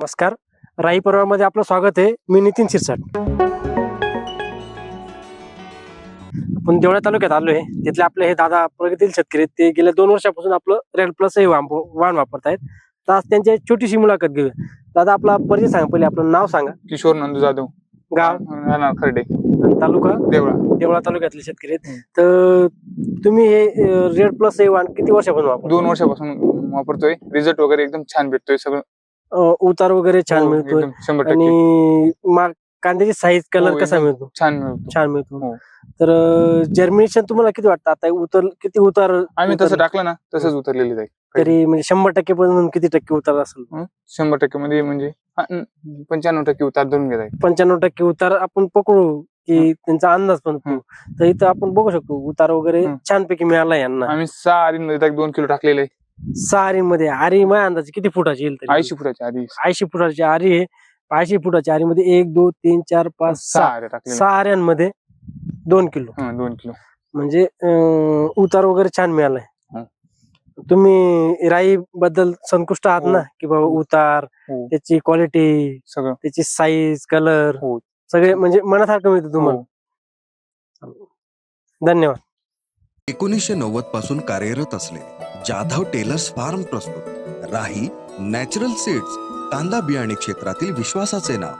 नमस्कार. राई पर्वामध्ये आपलं स्वागत आहे. मी नितीन शिरसाट. आपण देवळा तालुक्यात आलोय. तिथले आपले हे दादा प्रगतील शेतकरी आहेत. ते गेल्या दोन वर्षापासून आपलं रेड प्लस हे वाण वाण वापरतायत. तर आज त्यांची एक छोटीशी मुलाखत घेऊया. दादा आपला परिचय सांगा. पहिले आपलं नाव सांगा. किशोर नंदू जाधव. गाव? राहणार खर्डे. आणि तालुका? देवळा. देवळा तालुक्यातले शेतकरी आहेत. तर तुम्ही हे रेड प्लस हे वाण किती वर्षापासून वापर दोन वर्षापासून वापरतोय. रिझल्ट वगैरे एकदम छान भेटतोय. सगळं उतार वगैरे छान हो, एकदम शंभर टक्के. आणि मा- कांद्याची साईज कलर हो, कसा एकदम मिळतो? छान मिळतो. छान मिळतो. हो. तर जर्मिनेशन तुम्हाला किती वाटतं? आता उतर किती उतार आम्ही तसं टाकलं ना तसंच उतरलेली जाईल तरी म्हणजे शंभर टक्के पासून किती टक्के उतार असेल? शंभर टक्के मध्ये म्हणजे पंच्याण्णव टक्के उतार धरून घेत आहे. पंच्याण्णव टक्के उतार आपण पकडू की त्यांचा अंदाज पण पकडू तर इथं आपण बघू शकतो उतार वगैरे. छानपैकी मिळाला यांना. आम्ही सहा एक दोन किलो टाकलेले. सहा आरीमध्ये आरी माझ्या अंदाजे किती फुटाची येईल तरी? ऐंशी फुटाच्या आधी ऐंशी फुटाची आरी आहे. ऐंशी फुटाच्या आरीमध्ये एक दोन तीन चार पाच सहा. सहा आरे आऱ्यांमध्ये दोन किलो. हं, दोन किलो. म्हणजे अं, उतार वगैरे छान मिळालाय. हं. तुम्ही राई बद्दल संतुष्ट आहात हो. ना? की बाबा उतार हो. त्याची क्वालिटी सगळं. त्याची साईज कलर हो. सगळे म्हणजे मनासारखं मिळतं तुम्हाला. धन्यवाद. एकोणीसशे नव्वदपासून कार्यरत असलेले जाधव टेलर्स फार्म प्रस्तुत. राही नॅचरल सीड्स कांदा बियाणे क्षेत्रातील विश्वासाचे नाव.